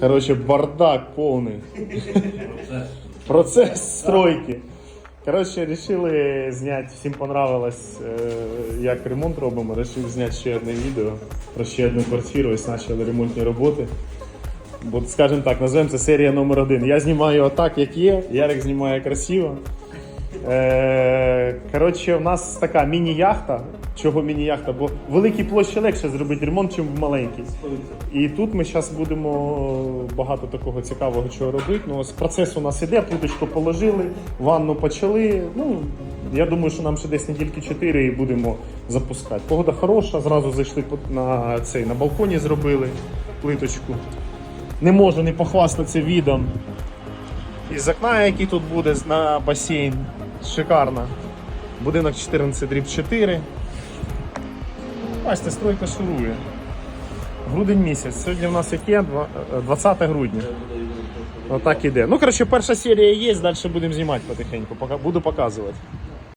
Короче, бардак повний. Процес стройки. Коротше, вирішили зняти, всім понравилось, е, як ремонт робимо. Рішив зняти ще одне відео про ще одну квартиру. Ось почали ремонтні роботи. Бо, скажімо так, назвемо це серія номер один. Я знімаю отак, як є, Ярик знімає красиво. Е, коротше, у нас така міні-яхта. Чого міні-яхта? Бо в великій площі легше зробити ремонт, ніж в маленькій. І тут ми зараз будемо багато такого цікавого чого робити. Ну, ось процес у нас іде, плиточку положили, ванну почали. Ну, я думаю, що нам ще десь недільки 4 і будемо запускати. Погода хороша, зразу зайшли на цей на балконі, зробили плиточку. Не можу не похвастатися відом. Із окна, який тут буде на басейн. Шикарно. Будинок 14 дріб 4. Бачите, стройка шурує. Грудень місяць. Сьогодні в нас яке? Е, 20 грудня. Отак іде. Ну, коротше, перша серія є, далі будемо знімати потихеньку. Буду показувати.